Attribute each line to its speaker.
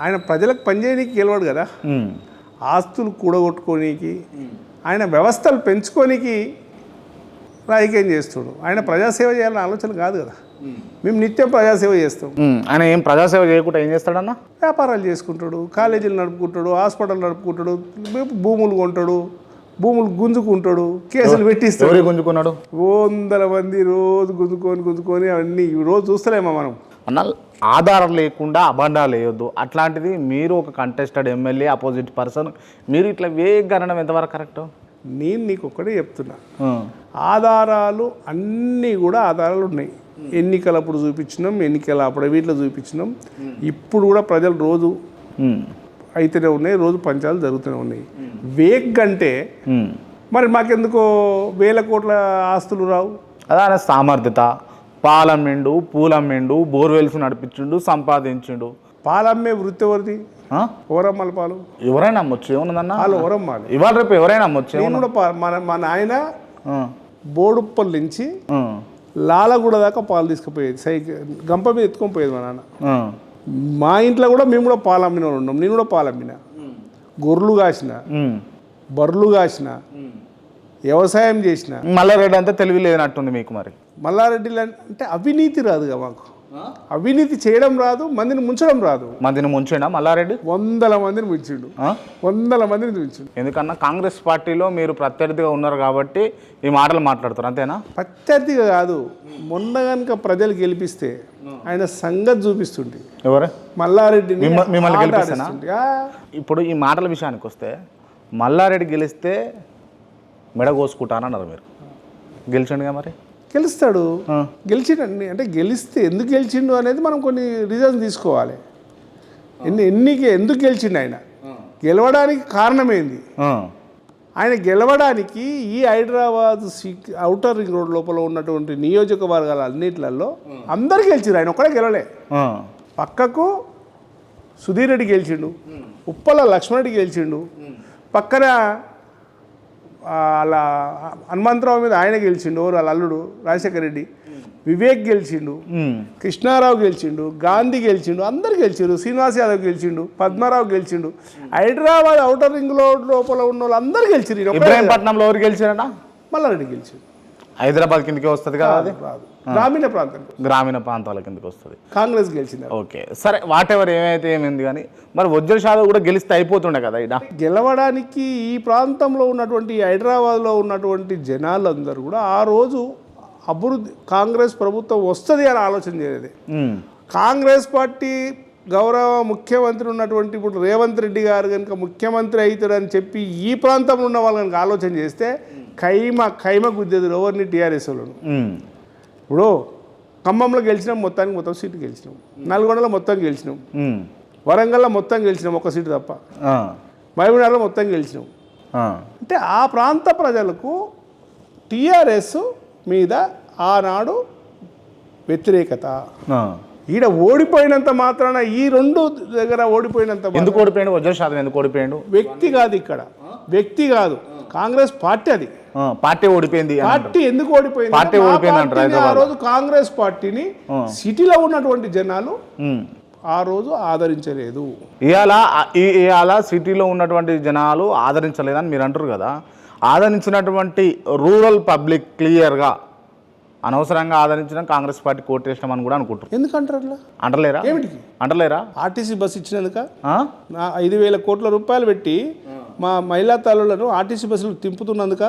Speaker 1: ఆయన ప్రజలకు పనిచేయడానికి గెలవాడు కదా. ఆస్తులు కూడగొట్టుకోనీకి ఆయన వ్యవస్థలు పెంచుకోనికి రాజకీయం చేస్తుడు. ఆయన ప్రజాసేవ చేయాలన్న ఆలోచన కాదు కదా. మేము. నిత్యం ప్రజాసేవ చేస్తాం.
Speaker 2: ఆయన ఏం ప్రజాసేవ చేయకుండా ఏం చేస్తాడన్న?
Speaker 1: వ్యాపారాలు చేసుకుంటాడు కాలేజీలు నడుపుకుంటాడు హాస్పిటల్ నడుపుకుంటాడు భూములు కొంటాడు భూములు గుంజుకుంటాడు కేసులు పెట్టిస్తాడు.
Speaker 2: గుంజుకున్నాడు?
Speaker 1: వందల మంది రోజు గుంజుకొని గుంజుకొని అవన్నీ ఈ రోజు చూస్తలేమా మనం?
Speaker 2: అన్న ఆధారం లేకుండా అబండాలు వేయొద్దు. అట్లాంటిది మీరు ఒక కంటెస్టెడ్ ఎమ్మెల్యే అపోజిట్ పర్సన్ మీరు ఇట్లా వేగ అనడం ఎంతవరకు కరెక్ట్
Speaker 1: నేను నీకు ఒక్కటే చెప్తున్నా. ఆధారాలు అన్నీ కూడా ఆధారాలు ఉన్నాయి. ఎన్నికలప్పుడు చూపించినాం ఎన్నికల అప్పుడు వీటిలో చూపించినాం. ఇప్పుడు కూడా ప్రజలు రోజు అయితేనే ఉన్నాయి రోజు పంచాలు జరుగుతూనే ఉన్నాయి. వేగ్ అంటే మరి మాకెందుకో వేల కోట్ల ఆస్తులు రావు?
Speaker 2: అదే సామర్థ్యత. పాలమ్మిండు పూలమ్మిండు బోర్వెల్స్ నడిపించిండు సంపాదించిండు.
Speaker 1: పాలమ్మే వృత్తి ఎవరిది? ఓరమ్మల పాలు.
Speaker 2: ఎవరైనా అమ్మొచ్చు ఏమున్నదన్న?
Speaker 1: పాలు ఓరమ్మాలి
Speaker 2: ఇవాళ రేపు ఎవరైనా అమ్మొచ్చు
Speaker 1: నేను కూడా పా- మన మా నాయన. బోడుప్పల్ నుంచి. లాలగూడ దాకా పాలు తీసుకుపోయేది. సైకిల్ గంప మీద ఎత్తుకొని పోయేది మా నాన్న. మా ఇంట్లో కూడా మేము కూడా పాలు అమ్మిన వాళ్ళు ఉన్నాం. నేను కూడా పాలు అమ్మిన గొర్రెలు కాసిన. బర్రెలు కాసిన. వ్యవసాయం చేసిన.
Speaker 2: మల్లారెడ్డి అంతా తెలివి లేనట్టుంది మీకు మరి.
Speaker 1: మల్లారెడ్డిలు అంటే అవినీతి రాదుగా మాకు. అవినీతి చేయడం రాదు మందిని ముంచడం రాదు.
Speaker 2: మందిని ముంచిండా మల్లారెడ్డి?
Speaker 1: వందల మందిని ముంచిండు? వందల మందిని ముంచిండు.
Speaker 2: ఎందుకన్నా కాంగ్రెస్ పార్టీలో మీరు ప్రత్యర్థిగా ఉన్నారు కాబట్టి ఈ మాటలు మాట్లాడుతారు అంతేనా?
Speaker 1: ప్రత్యర్థిగా కాదు మొన్న కనుక ప్రజలు గెలిపిస్తే ఆయన సంగతి చూపిస్తుండే.
Speaker 2: ఎవరు?
Speaker 1: మల్లారెడ్డిని
Speaker 2: మిమ్మ- మిమ్మల్ని గెలిపిస్తానా? ఇప్పుడు ఈ మాటల విషయానికి వస్తే మల్లారెడ్డి గెలిస్తే మెడ కోసుకుంటానన్నారు మీరు. గెలిచండిగా మరి?
Speaker 1: గెలుస్తాడు. గెలిచిండండి అంటే గెలిస్తే ఎందుకు గెలిచిండు అనేది మనం కొన్ని రీజన్స్ తీసుకోవాలి. ఎన్ని ఎన్నికి ఎందుకు గెలిచిండు ఆయన? గెలవడానికి కారణమేంది. ఆయన గెలవడానికి ఈ హైదరాబాద్ సిక్ అవుటర్ రింగ్ రోడ్ లోపల ఉన్నటువంటి నియోజకవర్గాల అన్నిట్లలో అందరు గెలిచిరు ఆయన ఒక్కడే గెలవలే. పక్కకు సుధీర్ రెడ్డి గెలిచిండు. ఉప్పల లక్ష్మణ్ రెడ్డి గెలిచిండు. పక్కన అలా హనుమంతరావు మీద ఆయన గెలిచిండు ఎవరు వాళ్ళ అల్లుడు రాజశేఖర రెడ్డి. వివేక్ గెలిచిండు. కృష్ణారావు గెలిచిండు గాంధీ గెలిచిండు అందరు గెలిచిండు శ్రీనివాస్ యాదవ్ గెలిచిండు పద్మారావు గెలిచిండు. హైదరాబాద్ అవుటర్ రింగ్ లోపల ఉన్న వాళ్ళు అందరు గెలిచిండు
Speaker 2: ఇబ్రాహీంపట్నంలో ఎవరు గెలిచారన్నా
Speaker 1: మల్లారెడ్డి గెలిచిండు.
Speaker 2: హైదరాబాద్ కిందకి వస్తుంది కదా అది?
Speaker 1: రాదు గ్రామీణ ప్రాంతం
Speaker 2: గ్రామీణ ప్రాంతాల కిందకి వస్తుంది.
Speaker 1: కాంగ్రెస్ గెలిచింది
Speaker 2: ఓకే. సరే వాట్ ఎవర్ ఏమైతే ఏమైంది కానీ మరి వజ్ర షాదవ్ కూడా గెలిస్తే అయిపోతుండే కదా ఇడ?
Speaker 1: గెలవడానికి ఈ ప్రాంతంలో ఉన్నటువంటి హైదరాబాద్లో ఉన్నటువంటి జనాలందరూ కూడా ఆ రోజు అభివృద్ధి కాంగ్రెస్ ప్రభుత్వం వస్తుంది అని ఆలోచన చేయలేదు. కాంగ్రెస్ పార్టీ గౌరవ ముఖ్యమంత్రి ఉన్నటువంటి ఇప్పుడు రేవంత్ రెడ్డి గారు కనుక ముఖ్యమంత్రి అవుతాడని చెప్పి ఈ ప్రాంతంలో ఉన్న వాళ్ళు కనుక ఆలోచన చేస్తే ఖైమ ఖైమ గుద్దేది ఎవరిని టీఆర్ఎస్ వాళ్ళను. ఇప్పుడు ఖమ్మంలో గెలిచినాం మొత్తానికి మొత్తం సీటు గెలిచినాం నల్గొండలో మొత్తం గెలిచినాం. వరంగల్లో మొత్తం గెలిచినాం ఒక సీటు తప్ప. మహబూబ్నగర్లో మొత్తం గెలిచినాం. అంటే ఆ ప్రాంత ప్రజలకు టీఆర్ఎస్ మీద ఆనాడు వ్యతిరేకత. ఈడ ఓడిపోయినంత మాత్రాన ఈ రెండు దగ్గర ఓడిపోయినంత
Speaker 2: ఎందుకు ఓడిపోయాడు? వజ్ర షాదవ్ ఎందుకు ఓడిపోయాడు?
Speaker 1: వ్యక్తి కాదు ఇక్కడ. వ్యక్తి కాదు. కాంగ్రెస్ పార్టీ అది.
Speaker 2: పార్టీ ఓడిపోయింది.
Speaker 1: పార్టీ ఎందుకు ఓడిపోయింది?
Speaker 2: పార్టీ ఓడిపోయింది
Speaker 1: ఆ. రోజు కాంగ్రెస్ పార్టీని సిటీలో ఉన్నటువంటి జనాలు. ఆ రోజు ఆదరించలేదు.
Speaker 2: ఇవాళ ఇవాళ సిటీలో ఉన్నటువంటి జనాలు ఆదరించలేదని మీరు అంటారు కదా. ఆదరించినటువంటి రూరల్ పబ్లిక్ క్లియర్గా అనవసరంగా ఆదరించిన కాంగ్రెస్ పార్టీ కోటేసినామని కూడా అనుకుంటారు
Speaker 1: ఎందుకంటారు అట్లా
Speaker 2: అంటలేరా?
Speaker 1: ఏమిటికి
Speaker 2: అంటలేరా?
Speaker 1: RTC bus ఇచ్చినందుక? ఐదు వేల కోట్ల రూపాయలు పెట్టి మా మహిళా తల్లులను ఆర్టీసీ బస్సులు తింపుతున్నందుక.